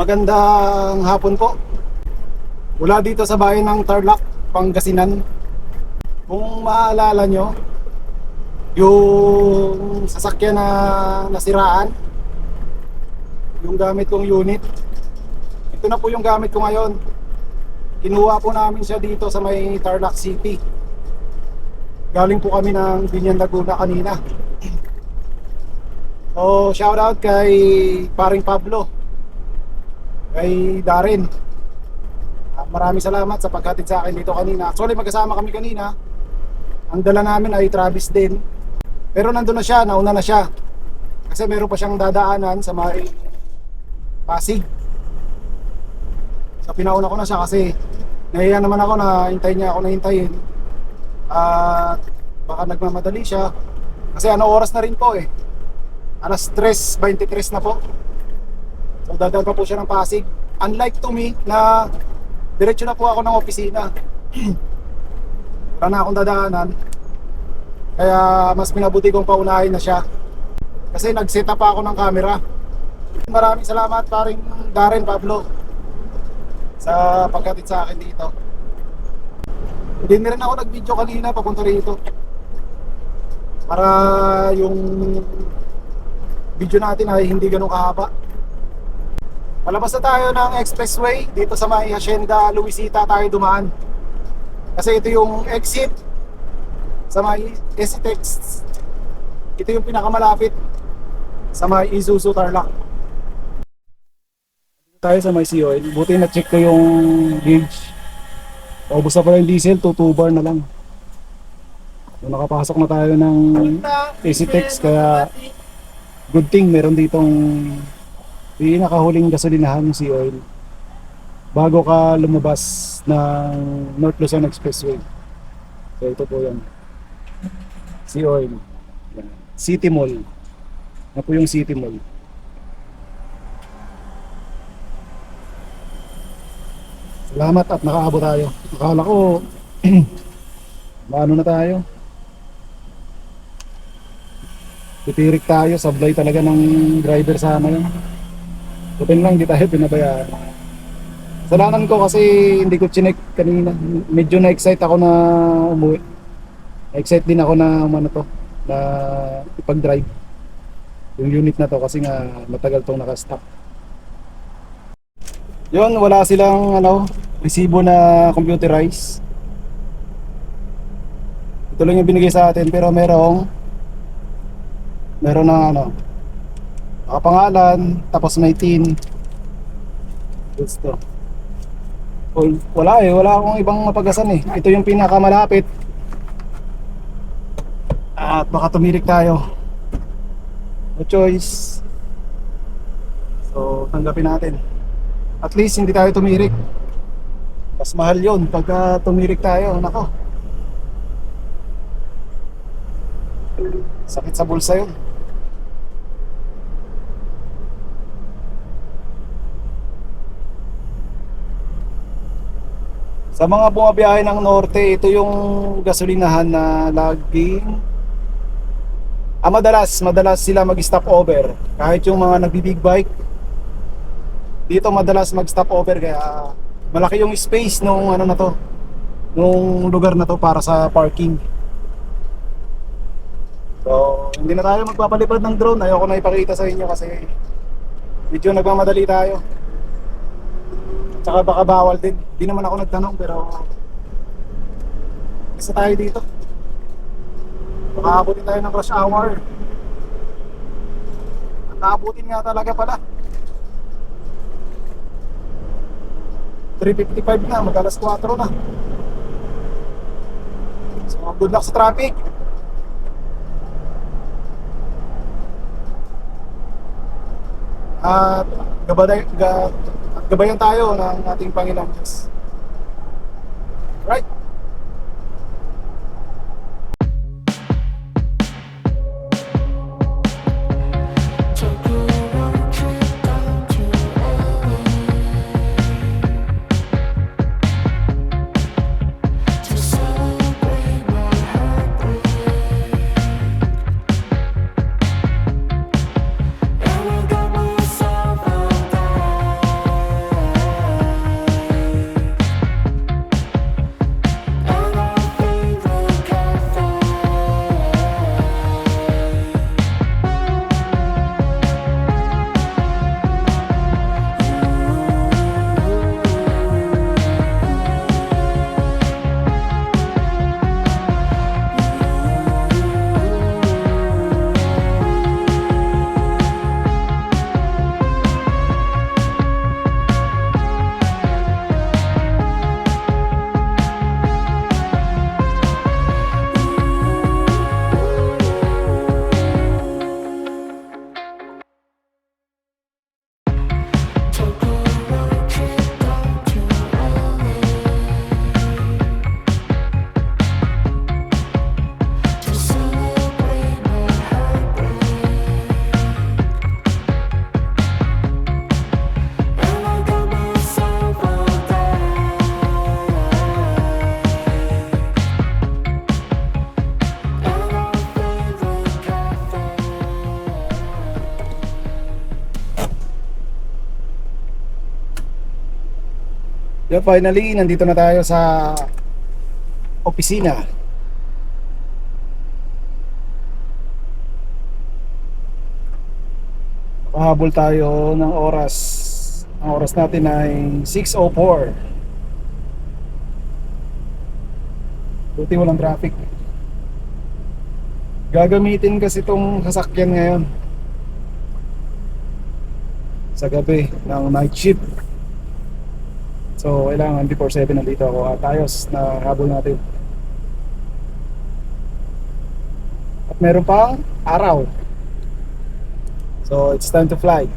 Magandang hapon po. Mula dito sa bayan ng Tarlac, Pangasinan. Kung maalala nyo, yung sasakyan na nasiraan, yung gamit kong unit, ito na po yung gamit ko ngayon. Kinuha po namin siya dito sa may Tarlac City. Galing po kami ng Binyan Laguna kanina. So, shout out kay paring Pablo. Kay Darren. Ah, Maraming salamat sa paghatid sa akin dito kanina. Actually, magkasama kami kanina. Ang dala namin ay Travis din. Pero nandun na siya, nauna na siya. Kasi meron pa siyang dadaanan sa may Pasig. So pinauna ko na siya kasi nahiya naman ako na hintayin niya ako na hintayin. At baka nagmamadali siya. Kasi ano oras na rin po eh. Alas 3.23 na po. Dadaan pa po siya ng Pasig. Unlike to me na diretso na po ako ng opisina. Wala na akong dadaanan. Kaya mas minabuti kong paunahin na siya. Kasi nag-set up ako ng camera. Maraming salamat paring Darren Pablo sa pagkatid sa akin dito. Hindi na rin ako nag-video kanina papunta rito. Para yung video natin ay hindi ganun kahaba. Palabas na tayo ng expressway dito sa may Hacienda Luisita tayo dumaan. Kasi ito yung exit sa may STX. Ito yung pinakamalapit sa may Isuzu Tarlac. Tayo sa may oil. Buti na-check ko yung gauge. Paubos na pala yung diesel, 2 bar na lang. So, nakapasok na tayo ng STX kaya good thing meron ditong pinakahuling gasolinahan yung sea oil bago ka lumabas ng North Luzon Expressway. So ito po yan. Sea oil. City Mall. Yan po yung City Mall. Salamat at nakaabot tayo. Akala ko maano na tayo. Titirik tayo, sablay talaga ng driver sana yun. Buti lang, hindi tayo pinabayaan. Salanan ko kasi hindi ko chinek kanina. Medyo na-excite ako na umuwi. Na-excite din ako na umano to, na ipag-drive. Yung unit na to kasi nga matagal tong naka-stop. Yun, wala silang ano, resibo na computerize. Ito lang yung binigay sa atin pero merong meron na ano nakapangalan tapos may tin What's to? Well, wala eh, wala akong ibang mapagasan eh. Ito yung pinakamalapit. At baka tumirik tayo. No choice. So, tanggapin natin. At least hindi tayo tumirik. Mas mahal yon pagka tumirik tayo. Nako. Sakit sa bulsa yun. Sa mga bumabiyahe ng norte, ito yung gasolinahan na laging Ah, madalas, madalas sila mag-stop over. Kahit yung mga nagbi-big bike, dito madalas mag-stop over kaya malaki yung space nung ano na to, nung lugar na to para sa parking. So, hindi na tayo magpapalipad ng drone. Ayoko na ipakita sa inyo kasi medyo nagmamadali tayo. Tsaka baka bawal din. Di naman ako nagtanong pero isa tayo dito. Baka tayo ng rush hour. At nga talaga pala. 3.55 na, mag alas 4 na. So, good luck sa traffic. At gabay, ga, gabayan tayo ng ating Panginoong Diyos. Right? Yeah, finally, nandito na tayo sa opisina. Nakahabol tayo ng oras. Ang oras natin ay 6.04. Buti walang traffic. Gagamitin kasi itong sasakyan ngayon sa gabi ng night shift. So, kailangan before 7 nandito ako at ayos na habol natin. At meron pa araw. So, it's time to fly.